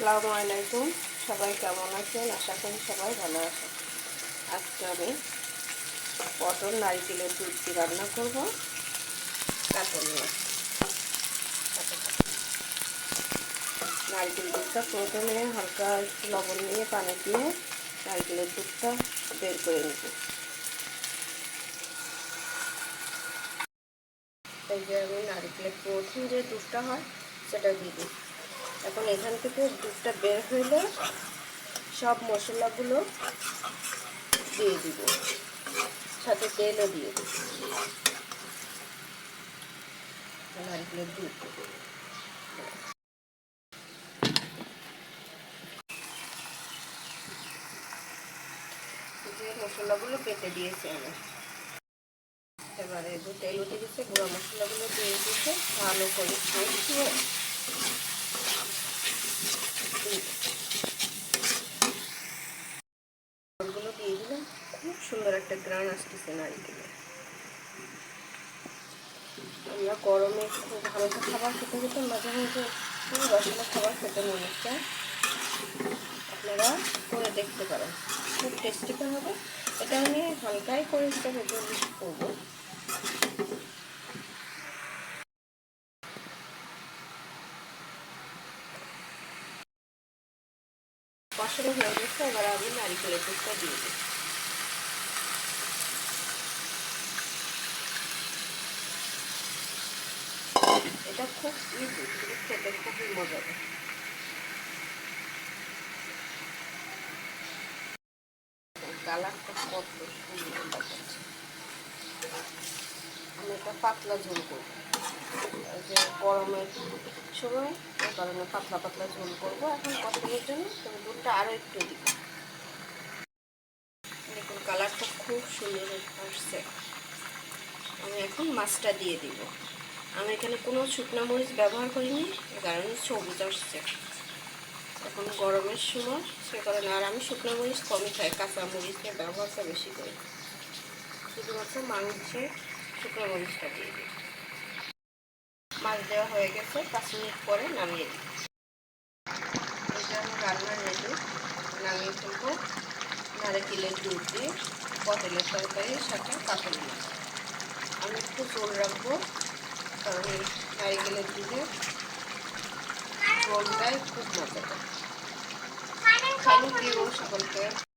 আসসালামু আলাইকুম। সবাই কেমন আছেন? আশা করি সবাই ভালো আছেন। আজকে আমি পটল, নারিকেলের দুধ দিয়ে রান্না করব। মাছ নারকেল দুধটা প্রথমে হালকা একটু লবণ নিয়ে পানি দিয়ে নারকেলের দুধটা বের করে নেব। এই যে আমি নারকেলের প্রথম যে দুধটা হয়, সেটা দিয়ে দিই এখন এখান থেকে দুধটা বের হইলে সব মশলাগুলো দিয়ে দিব। সাথে তেলও দিয়ে দিব। নারকেলের দুধ মশলাগুলো কেটে দিয়েছি আমি। এবারে দু তেল উঠে দিচ্ছে গুঁড়ো মশলাগুলো দিয়ে দিচ্ছে ভালো করে কষিয়ে ওগুলো দিয়ে দিলাম খুব সুন্দর একটা গ্রান আসতেছে নারিকেলে আমরা গরমে খুব হালকা খাবার খেতে খেতে মাঝে মাঝে খুব রসলা খাবার খেতে মনে চায় আপনারা করে দেখতে পারেন। খুব টেস্টিটা হবে। এটা আমি হালকাই করে হিসাবে করব। কষানো হয়ে গেছে, এবার আমি নারিকেলের দুধটা দিয়ে দিই এটা খুব ইজি খেতে খুবই মজা দেয় কালারটা কত সুন্দর আমি এটা পাতলা ঝোল করব। যে গরমের সময়, এই কারণে পাতলা পাতলা ঝোল করব। এখন কতগুলোর জন্য? তবে দুধটা আরও একটু দিব। দেখুন, কালারটা খুব সুন্দর আসছে। আমি এখন মাছটা দিয়ে দিব। আমি এখানে কোনো শুকনো মরিচ ব্যবহার করিনি কারণে সবুজ আসছে। এখন গরমের সময়, সে কারণে আর আমি শুকনো মরিচ কমই খাই, কাঁচা মরিচের ব্যবহারটা বেশি করি। শুধুমাত্র মাংসে শুকনো মরিচটা দিয়ে দিই। মাছ দেওয়া হয়ে গেছে, পাঁচ মিনিট পরে নামিয়ে দিই। এটা আমি রান্নার রেডি নামিয়ে ফেলব। নারিকেলের দুধ দিয়ে, পটলের তরকারির সাথে কাতল মাছ। আমি একটু জোল রাখব। কারণ এই নারিকেলের দুধে জলটাই খুব মজা দেয় থ্যাংক সকলকে।